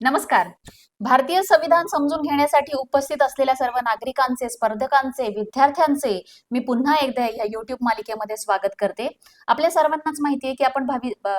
नमस्कार. भारतीय संविधान समजून घेण्यासाठी उपस्थित असलेल्या सर्व नागरिकांचे स्पर्धकांचे विद्यार्थ्यांचे मी पुन्हा एकदा या युट्यूब मालिकेमध्ये स्वागत करते. आपल्या सर्वांनाच माहिती आहे की आपण भावी अ,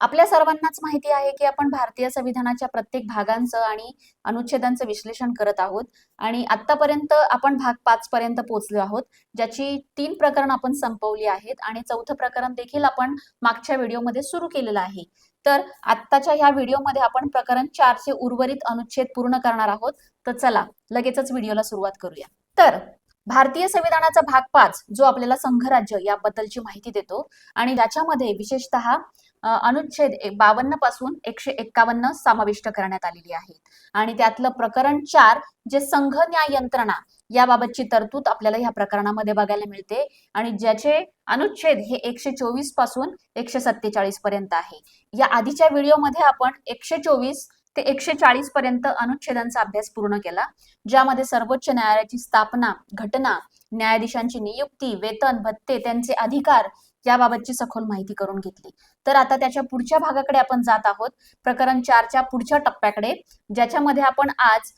आपल्या सर्वांनाच माहिती आहे की आपण भारतीय संविधानाच्या प्रत्येक भागांचं आणि अनुच्छेदांचं विश्लेषण करत आहोत. आणि आतापर्यंत आपण भाग पाच पर्यंत पोहोचलो आहोत ज्याची तीन प्रकरण आपण संपवली आहेत आणि चौथं प्रकरण देखील आपण मागच्या व्हिडिओमध्ये सुरू केलेलं आहे. तर आत्ताच्या ह्या व्हिडिओमध्ये आपण प्रकरण चारचे उर्वरित अनुच्छेद पूर्ण करणार आहोत. तर चला लगेचच व्हिडिओला सुरुवात करूया. तर भारतीय संविधानाचा भाग पाच जो आपल्याला संघराज्य याबद्दलची माहिती देतो आणि ज्याच्यामध्ये विशेषतः अनुच्छेद बावन्नपासून एकशे एक्कावन्न समाविष्ट करण्यात आलेली आहे आणि त्यातलं प्रकरण चार जे संघ न्याय यंत्रणा याबाबतची तरतूद आपल्याला ह्या प्रकरणामध्ये बघायला मिळते. आणि ज्याचे अनुच्छेद हे एकशे चोवीसपासून एकशे सत्तेचाळीस पर्यंत आहे. या आधीच्या व्हिडिओमध्ये आपण एकशे चोवीस ते एकशे चाळीस पर्यंत अनुच्छेदांचा अभ्यास पूर्ण केला. ज्यामध्ये सर्वोच्च न्यायालयाची स्थापना घटना न्यायाधीशांची नियुक्ती वेतन भत्ते त्यांचे अधिकार याबाबतची सखोल माहिती करून घेतली. तर आता त्याच्या पुढच्या भागाकडे आपण जात आहोत. प्रकरण चारच्या पुढच्या टप्प्याकडे ज्याच्यामध्ये आपण आज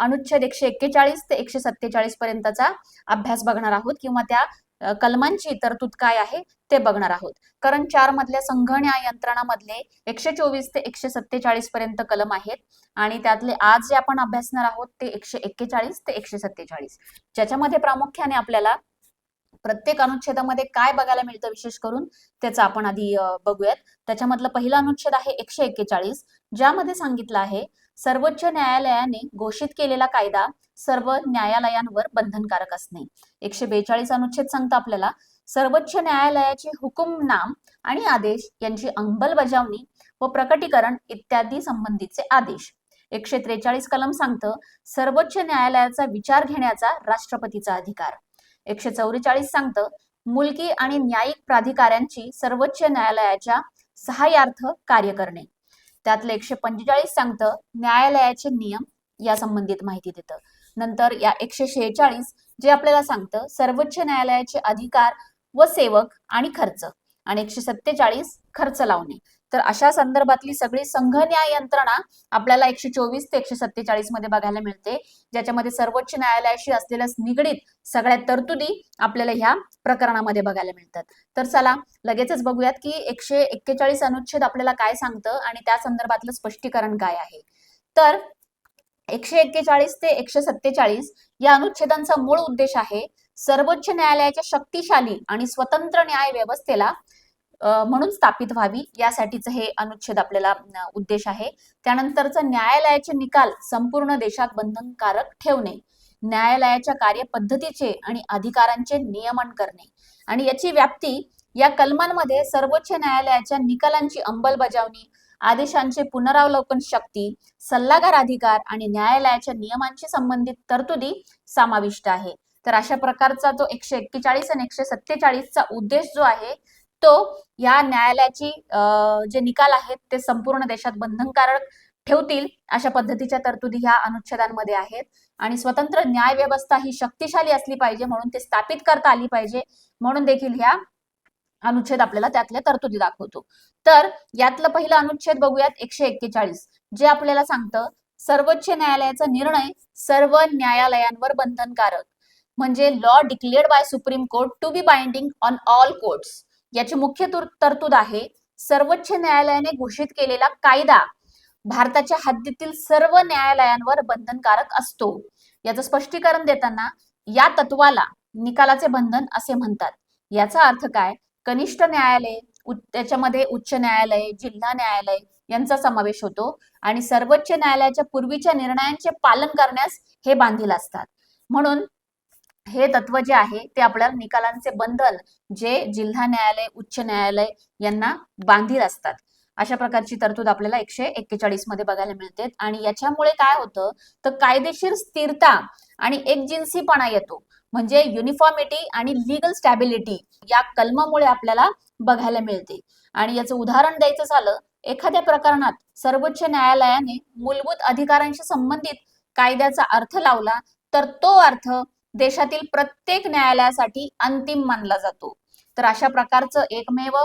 अनुच्छेद एकशे एक्केचाळीस ते एकशे सत्तेचाळीस पर्यंतचा अभ्यास बघणार आहोत किंवा त्या कलमांची तरतूद काय आहे ते बघणार आहोत. कारण चार मधल्या संघ न्याय यंत्रणामधले एकशे चोवीस ते एकशे सत्तेचाळीस पर्यंत कलम आहेत आणि त्यातले आज जे आपण अभ्यासणार आहोत ते एकशे एक्केचाळीस ते एकशे सत्तेचाळीस. ज्याच्यामध्ये प्रामुख्याने आपल्याला प्रत्येक अनुच्छेदामध्ये काय बघायला मिळतं विशेष करून त्याचं आपण आधी बघूयात. त्याच्यामधलं पहिला अनुच्छेद आहे एकशे एक्केचाळीस ज्यामध्ये सांगितलं आहे सर्वोच्च न्यायालयाने घोषित केलेला कायदा सर्व न्यायालयांवर बंधनकारक असणे. एकशे बेचाळीस अनुच्छेद सांगतं आपल्याला सर्वोच्च न्यायालयाचे हुकुमनाम आणि आदेश यांची अंमलबजावणी व प्रकटीकरण इत्यादी संबंधीचे आदेश. एकशे त्रेचाळीस कलम सांगतं सर्वोच्च न्यायालयाचा विचार घेण्याचा राष्ट्रपतीचा अधिकार. एकशे चौवेचाळीस सांगतं मुलगी आणि न्यायिक प्राधिकाऱ्यांची सर्वोच्च न्यायालयाच्या सहाय्यार्थ कार्य करणे. त्यातलं एकशे पंचेचाळीस सांगतं न्यायालयाचे नियम या संबंधित माहिती देतं. नंतर या एकशे शेहेचाळीस जे आपल्याला सांगतं सर्वोच्च न्यायालयाचे अधिकार व सेवक आणि खर्च. आणि एकशे सत्तेचाळीस खर्च लावणे. तर अशा संदर्भातली सगळी संघ न्याय यंत्रणा आपल्याला एकशे चोवीस ते एकशे सत्तेचाळीसमध्ये बघायला मिळते. ज्याच्यामध्ये सर्वोच्च न्यायालयाशी असलेल्या निगडीत सगळ्या तरतुदी आपल्याला ह्या प्रकरणामध्ये बघायला मिळतात. तर चला लगेचच बघूयात की एकशे एक्केचाळीस अनुच्छेद आपल्याला काय सांगतं आणि त्या संदर्भातलं स्पष्टीकरण काय आहे. तर एकशे एक्केचाळीस ते एकशे सत्तेचाळीस या अनुच्छेदांचा मूळ उद्देश आहे सर्वोच्च न्यायालयाच्या शक्तिशाली आणि स्वतंत्र न्याय व्यवस्थेला म्हणून स्थापित व्हावी यासाठीचं हे अनुच्छेद आपल्याला उद्देश आहे. त्यानंतरचा न्यायालयाचे निकाल संपूर्ण देशात बंधनकारक ठेवणे न्यायालयाच्या कार्यपद्धतीचे आणि अधिकारांचे नियमन करणे आणि याची व्याप्ती या कलमांमध्ये सर्वोच्च न्यायालयाच्या निकालांची अंमलबजावणी आदेशांचे पुनरावलोकन शक्ती सल्लागार अधिकार आणि न्यायालयाच्या नियमांशी संबंधित तरतुदी समाविष्ट आहे. तर अशा प्रकारचा जो एकशे एक्केचाळीस आणि एकशे सत्तेचाळीसचा उद्देश जो आहे तो या न्यायालयाची जे निकाल आहेत ते संपूर्ण देशात बंधनकारक ठेवतील अशा पद्धतीच्या तरतुदी ह्या अनुच्छेदांमध्ये आहेत. आणि स्वतंत्र न्याय व्यवस्था ही शक्तिशाली असली पाहिजे म्हणून ते स्थापित करता आली पाहिजे म्हणून देखील ह्या अनुच्छेद आपल्याला त्यातल्या तरतुदी दाखवतो. तर यातलं पहिलं अनुच्छेद बघूयात एकशे एक्केचाळीस जे आपल्याला सांगतं सर्वोच्च न्यायालयाचा निर्णय सर्व न्यायालयांवर बंधनकारक म्हणजे law declared by supreme court to be binding on all courts याची मुख्य तरतूद आहे सर्वोच्च न्यायालयाने घोषित केलेला कायदा भारताच्या हद्दीतील सर्व न्यायालयांवर बंधनकारक असतो. याचं स्पष्टीकरण देताना या तत्वाला निकालाचे बंधन असे म्हणतात. याचा अर्थ काय? कनिष्ठ न्यायालय त्याच्यामध्ये उच्च न्यायालय जिल्हा न्यायालय यांचा समावेश होतो आणि सर्वोच्च न्यायालयाच्या पूर्वीच्या निर्णयांचे पालन करण्यास हे बांधील असतात. म्हणून हे तत्व जे आहे ते आपल्याला निकालांचे बंधन जे जिल्हा न्यायालय उच्च न्यायालय यांना बांधील असतात. अशा प्रकारची तरतूद आपल्याला एकशे एक्केचाळीसमध्ये बघायला मिळते. आणि याच्यामुळे काय होतं तर कायदेशीर स्थिरता आणि एकजिन्सीपणा येतो. म्हणजे युनिफॉर्मिटी आणि लिगल स्टॅबिलिटी या कलमामुळे आपल्याला बघायला मिळते. आणि याचं उदाहरण द्यायचं झालं एखाद्या प्रकरणात सर्वोच्च न्यायालयाने मूलभूत अधिकारांशी संबंधित कायद्याचा अर्थ लावला तर तो अर्थ देशातील प्रत्येक न्यायालयासाठी अंतिम मानला जातो. तर अशा प्रकारचं एकमेव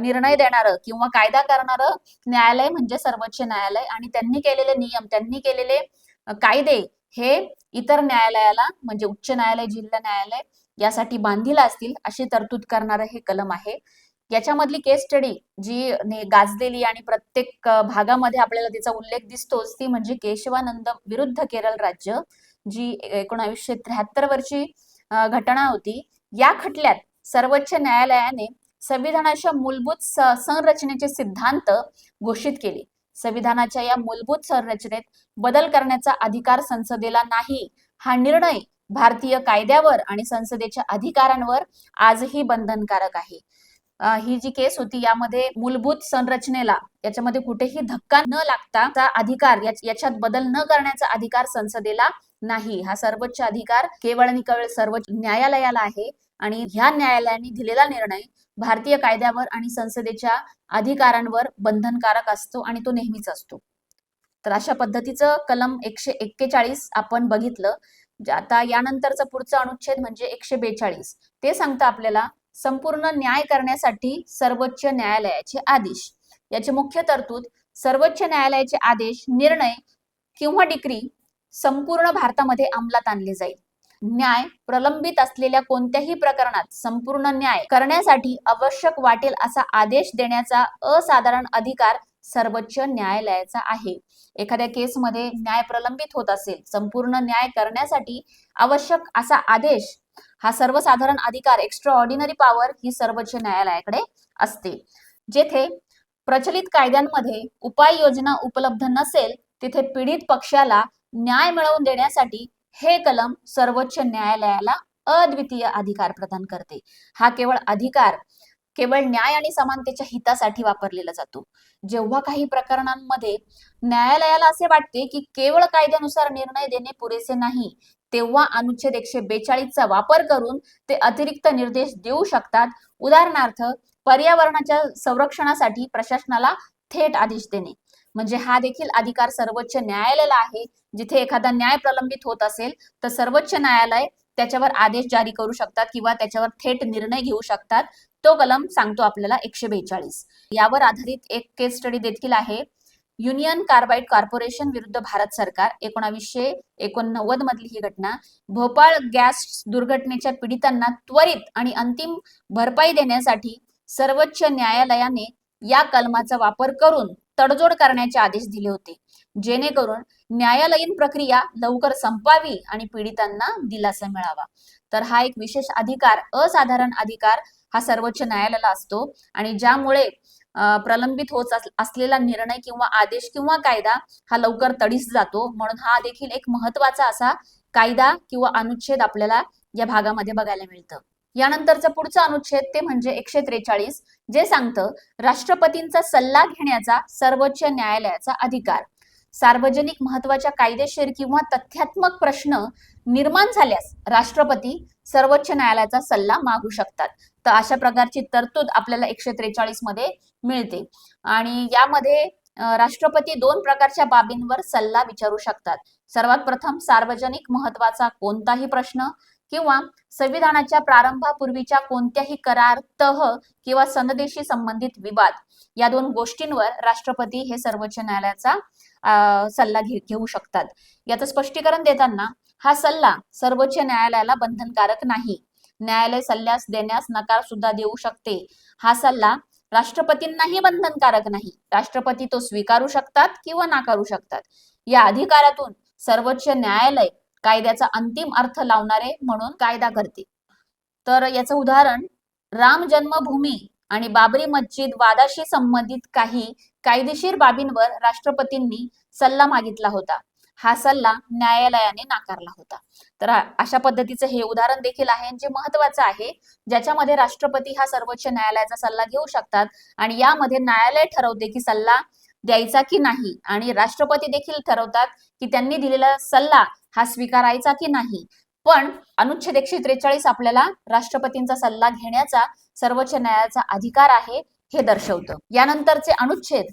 निर्णय देणारं किंवा कायदा करणारं न्यायालय म्हणजे सर्वोच्च न्यायालय आणि त्यांनी केलेले नियम त्यांनी केलेले कायदे हे इतर न्यायालयाला म्हणजे उच्च न्यायालय जिल्हा न्यायालय यासाठी बांधील असतील अशी तरतूद करणारं हे कलम आहे. याच्यामधली केस स्टडी जी ने- गाजलेली आणि प्रत्येक भागामध्ये आपल्याला तिचा उल्लेख दिसतोच ती म्हणजे केशवानंद विरुद्ध केरळ राज्य. जी एकोणावीसशे त्र्याहत्तर वरची घटना होती या खटल्यात सर्वोच्च न्यायालयाने संविधानाच्या मूलभूत संरचनेचे सिद्धांत घोषित केले. संविधानाच्या या मूलभूत संरचनेत बदल करण्याचा अधिकार संसदेला नाही हा निर्णय भारतीय कायद्यावर आणि संसदेच्या अधिकारांवर आजही बंधनकारक आहे. ही जी केस होती यामध्ये मूलभूत संरचनेला याच्यामध्ये कुठेही धक्का न लागता अधिकार याच्यात बदल न करण्याचा अधिकार संसदेला नाही. हा सर्वोच्च अधिकार केवळ आणि केवळ सर्वोच्च न्यायालयाला आहे आणि ह्या न्यायालयाने दिलेला निर्णय भारतीय कायद्यावर आणि संसदेच्या अधिकारांवर बंधनकारक असतो आणि तो नेहमीच असतो. तर अशा पद्धतीचं कलम एकशे एक्केचाळीस आपण बघितलं. आता यानंतरचा पुढचा अनुच्छेद म्हणजे एकशे बेचाळीस. ते सांगतं आपल्याला संपूर्ण न्याय करण्यासाठी सर्वोच्च न्यायालयाचे आदेश. याची मुख्य तरतूद सर्वोच्च न्यायालयाचे आदेश निर्णय किंवा डिक्री संपूर्ण भारतामध्ये अंमलात आणले जाईल. न्याय प्रलंबित असलेल्या कोणत्याही प्रकरणात संपूर्ण न्याय करण्यासाठी आवश्यक वाटेल असा आदेश देण्याचा असाधारण अधिकार सर्वोच्च न्यायालयाचा आहे. एखाद्या केसमध्ये न्याय प्रलंबित होत असेल संपूर्ण न्याय करण्यासाठी आवश्यक असा आदेश हा सर्वसाधारण अधिकार एक्स्ट्रा ऑर्डिनरी पॉवर ही सर्वोच्च न्यायालयाकडे असते. जेथे प्रचलित कायद्यांमध्ये उपाययोजना उपलब्ध नसेल तिथे पीडित पक्षाला न्याय मिळवून देण्यासाठी हे कलम सर्वोच्च न्यायालयाला अद्वितीय अधिकार प्रदान करते. हा केवळ अधिकार केवळ न्याय आणि समानतेच्या हितासाठी वापरलेला जातो. जेव्हा काही प्रकरणांमध्ये न्यायालयाला असे वाटते की केवळ कायद्यानुसार निर्णय देणे पुरेसे नाही तेव्हा अनुच्छेद एकशे बेचाळीसचा वापर करून ते अतिरिक्त निर्देश देऊ शकतात. उदाहरणार्थ पर्यावरणाच्या संरक्षणासाठी प्रशासनाला थेट आदेश देणे. म्हणजे हा देखील अधिकार सर्वोच्च न्यायालयाला आहे. जिथे एखादा न्याय प्रलंबित होत असेल तर सर्वोच्च न्यायालय त्याच्यावर आदेश जारी करू शकतात किंवा त्याच्यावर थेट निर्णय घेऊ शकतात. तो कलम सांगतो आपल्याला एकशे बेचाळीस. यावर आधारित एक केस स्टडी देखील आहे. युनियन कार्बाइड कॉर्पोरेशन विरुद्ध भारत सरकार एकोणावीसशे एकोणनव्वद मधली ही घटना भोपाळ गॅस दुर्घटनेच्या पीडितांना त्वरित आणि अंतिम भरपाई देण्यासाठी सर्वोच्च न्यायालयाने या कलमाचा वापर करून तडजोड करण्याचे आदेश दिले होते. जेणेकरून न्यायालयीन प्रक्रिया लवकर संपावी आणि पीडितांना दिलासा मिळावा. तर हा एक विशेष अधिकार असाधारण अधिकार हा सर्वोच्च न्यायालयाला असतो आणि ज्यामुळे प्रलंबित होत असलेला निर्णय किंवा आदेश किंवा कायदा हा लवकर तडीस जातो. म्हणून हा देखील एक महत्त्वाचा असा कायदा किंवा अनुच्छेद आपल्याला या भागामध्ये बघायला मिळतं. यानंतरचा पुढचा अनुच्छेद ते म्हणजे एकशे त्रेचाळीस जे सांगतं राष्ट्रपतींचा सल्ला घेण्याचा सर्वोच्च न्यायालयाचा अधिकार. सार्वजनिक महत्त्वाच्या कायदेशीर किंवा तथ्यात्मक प्रश्न निर्माण झाल्यास राष्ट्रपती सर्वोच्च न्यायालयाचा सल्ला मागू शकतात. तर अशा प्रकारची तरतूद आपल्याला एकशे त्रेचाळीसमध्ये मिळते. आणि यामध्ये राष्ट्रपती दोन प्रकारच्या बाबींवर सल्ला विचारू शकतात. सर्वात प्रथम सार्वजनिक महत्त्वाचा कोणताही प्रश्न किंवा संविधानाच्या प्रारंभापूर्वीच्या कोणत्याही करार तह किंवा सनदेशी संबंधित विवाद या दोन गोष्टींवर राष्ट्रपती हे सर्वोच्च न्यायालयाचा सल्ला घेऊ शकतात. याचं स्पष्टीकरण देताना हा सल्ला सर्वोच्च न्यायालयाला बंधनकारक नाही. न्यायालय सल्ल्यास देण्यास नकार सुद्धा देऊ शकते. हा सल्ला राष्ट्रपतींनाही बंधनकारक नाही. राष्ट्रपती तो स्वीकारू शकतात किंवा नाकारू शकतात. या अधिकारातून सर्वोच्च न्यायालय कायद्याचा अंतिम अर्थ लावणारे म्हणून कायदा करते. तर याचं उदाहरण राम जन्मभूमी आणि बाबरी मस्जिद वादाशी संबंधित काही कायदेशीर बाबींवर राष्ट्रपतींनी सल्ला मागितला होता. हा सल्ला न्यायालयाने नाकारला होता. तर अशा पद्धतीचं हे उदाहरण देखील आहे जे महत्वाचं आहे ज्याच्यामध्ये राष्ट्रपती हा सर्वोच्च न्यायालयाचा सल्ला घेऊ शकतात आणि यामध्ये न्यायालय ठरवते की सल्ला द्यायचा की नाही आणि राष्ट्रपती देखील ठरवतात की त्यांनी दिलेला सल्ला हा स्वीकारायचा की नाही. पण अनुच्छेद एकशे त्रेचाळीस आपल्याला राष्ट्रपतींचा सल्ला घेण्याचा सर्वोच्च न्यायालयाचा अधिकार आहे. हे दर्शवतं. यानंतरचे अनुच्छेद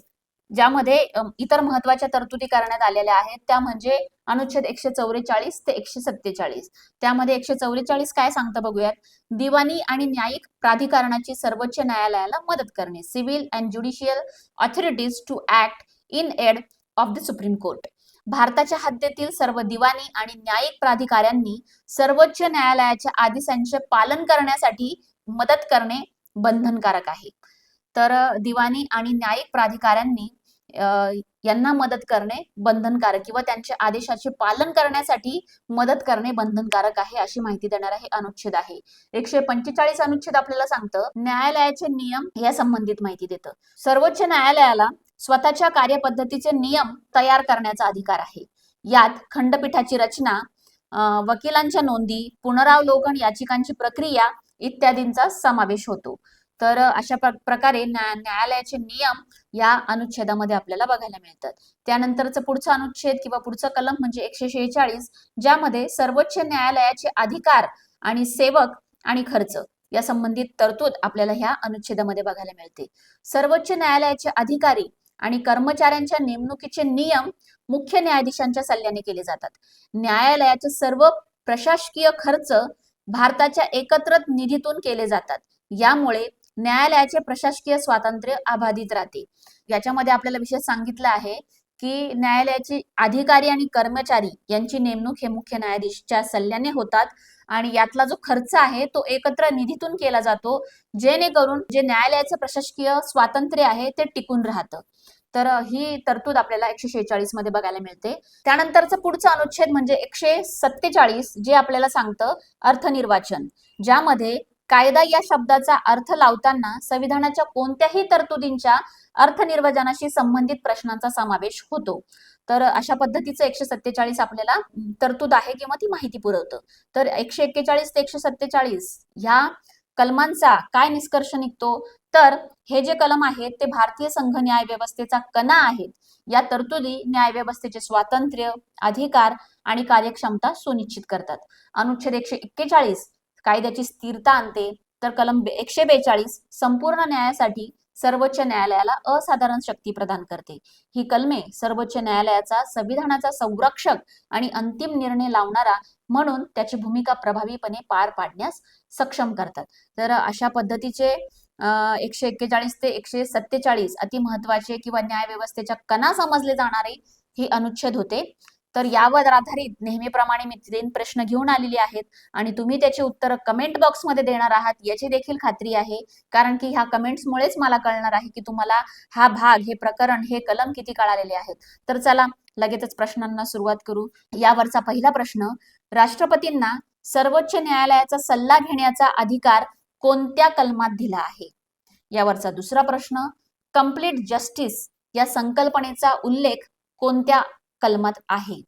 ज्यामध्ये इतर महत्त्वाच्या तरतुदी करण्यात आलेल्या आहेत त्या म्हणजे अनुच्छेद एकशे चौवेचाळीस ते एकशे सत्तेचाळीस. त्यामध्ये एकशे चौवेचाळीस काय सांगतं बघूयात? दिवाणी आणि न्यायिक प्राधिकरणाची सर्वोच्च न्यायालयाला मदत करणे. Civil and judicial authorities to act in aid of the supreme court. भारताच्या हद्दीतील सर्व दिवाणी आणि न्यायिक प्राधिकाऱ्यांनी सर्वोच्च न्यायालयाच्या आदेशांचे पालन करण्यासाठी मदत करणे बंधनकारक आहे. तर दिवाणी आणि न्यायिक प्राधिकाऱ्यांनी यांना मदत करणे बंधनकारक किंवा त्यांच्या आदेशाचे पालन करण्यासाठी मदत करणे बंधनकारक आहे अशी माहिती देणारा हे अनुच्छेद आहे. एकशे पंचेचाळीस अनुच्छेद आपल्याला सांगतं न्यायालयाचे नियम या संबंधित माहिती देतं. सर्वोच्च न्यायालयाला स्वतःच्या कार्यपद्धतीचे नियम तयार करण्याचा अधिकार आहे. यात खंडपीठाची रचना वकिलांच्या नोंदी पुनरावलोकन याचिकांची प्रक्रिया इत्यादींचा समावेश होतो. तर अशा प्रकारे न्यायालयाचे नियम या अनुच्छेदामध्ये आपल्याला बघायला मिळतात. त्यानंतरचं पुढचं अनुच्छेद किंवा पुढचं कलम म्हणजे एकशे शेहेचाळीस ज्यामध्ये सर्वोच्च न्यायालयाचे अधिकार आणि सेवक आणि खर्च या संबंधित तरतूद आपल्याला ह्या अनुच्छेदामध्ये बघायला मिळते. सर्वोच्च न्यायालयाचे अधिकारी आणि कर्मचाऱ्यांच्या नेमणुकीचे नियम मुख्य न्यायाधीशांच्या सल्ल्याने केले जातात. न्यायालयाचे सर्व प्रशासकीय खर्च भारताच्या एकत्रित निधीतून केले जातात. यामुळे न्यायालयाचे प्रशासकीय स्वातंत्र्य अबाधित राहते. याच्यामध्ये आपल्याला विशेष सांगितलं आहे की न्यायालयाचे अधिकारी आणि कर्मचारी यांची नेमणूक हे मुख्य न्यायाधीशच्या सल्ल्याने होतात आणि यातला जो खर्च आहे तो एकत्र निधीतून केला जातो जेणेकरून जे न्यायालयाचं प्रशासकीय स्वातंत्र्य आहे ते टिकून राहतं. तर ही तरतूद आपल्याला एकशे शेहेचाळीसमध्ये बघायला मिळते. त्यानंतरचं पुढचं अनुच्छेद म्हणजे एकशे सत्तेचाळीस जे आपल्याला सांगतं अर्थनिर्वाचन ज्यामध्ये कायदा या शब्दाचा अर्थ लावताना संविधानाच्या कोणत्याही तरतुदींच्या अर्थनिर्वचनाशी संबंधित प्रश्नांचा समावेश होतो. तर अशा पद्धतीचं एकशे सत्तेचाळीस आपल्याला तरतूद आहे किंवा ती माहिती पुरवतं. तर एकशे एक्केचाळीस ते एकशे सत्तेचाळीस ह्या कलमांचा काय निष्कर्ष निघतो? तर हे जे कलम आहेत ते भारतीय संघ न्याय व्यवस्थेचा कणा आहेत. या तरतुदी न्याय व्यवस्थेचे स्वातंत्र्य अधिकार आणि कार्यक्षमता सुनिश्चित करतात. अनुच्छेद एकशे एक्केचाळीस कायद्याची स्थिरता आणते तर कलम एकशे बेचाळीस संपूर्ण न्यायासाठी सर्वोच्च न्यायालयाला असाधारण शक्ती प्रदान करते. ही कलमे सर्वोच्च न्यायालयाचा संविधानाचा संरक्षक आणि अंतिम निर्णय लावणारा म्हणून त्याची भूमिका प्रभावीपणे पार पाडण्यास सक्षम करतात. तर अशा पद्धतीचे अं, एकशे एक्केचाळीस ते एकशे सत्तेचाळीस अति महत्त्वाचे किंवा न्याय व्यवस्थेच्या कणा समजले जाणारे हे अनुच्छेद होते. तर यावर आधारित नेहमीप्रमाणे मी तीन प्रश्न घेऊन आलेले आहेत. आणि तुम्ही त्याची उत्तरं कमेंट बॉक्समध्ये देणार आहात याची देखील खात्री आहे. कारण की ह्या कमेंट्समुळेच मला कळणार आहे की तुम्हाला हा भाग हे प्रकरण हे कलम किती कळालेले आहेत. तर चला लगेचच प्रश्नांना सुरुवात करू. यावरचा पहिला प्रश्न राष्ट्रपतींना सर्वोच्च न्यायालयाचा सल्ला घेण्याचा अधिकार कोणत्या कलमात दिला आहे? यावरचा दुसरा प्रश्न कंप्लीट जस्टिस या संकल्पनेचा उल्लेख कोणत्या कलमात आहे.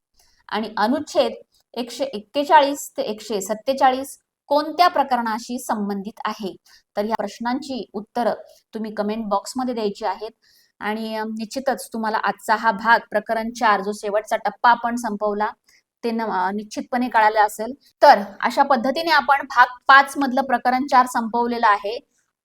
आणि अनुच्छेद एकशे एक्केचाळीस ते एकशे सत्तेचाळीस कोणत्या प्रकरणाशी संबंधित आहे? तर या प्रश्नांची उत्तरं तुम्ही कमेंट बॉक्समध्ये द्यायची आहेत. आणि निश्चितच तुम्हाला आजचा हा भाग प्रकरण चार जो शेवटचा टप्पा आपण संपवला ते निश्चितपणे कळालं असेल. तर अशा पद्धतीने आपण भाग पाच मधलं प्रकरण चार संपवलेलं आहे.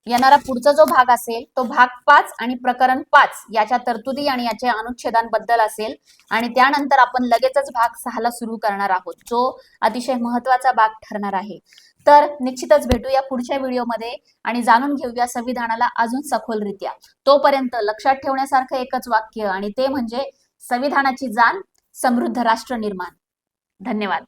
येणारा पुढचा जो भाग असेल तो भाग पाच आणि प्रकरण पाच याच्या तरतुदी आणि याच्या अनुच्छेदांबद्दल असेल. आणि त्यानंतर आपण लगेचच भाग सहाला सुरू करणार आहोत जो अतिशय महत्त्वाचा भाग ठरणार आहे. तर निश्चितच भेटूया पुढच्या व्हिडिओमध्ये आणि जाणून घेऊया संविधानाला अजून सखोलरित्या. तोपर्यंत लक्षात ठेवण्यासारखं एकच वाक्य आणि ते म्हणजे संविधानाची जाण समृद्ध राष्ट्र निर्माण. धन्यवाद.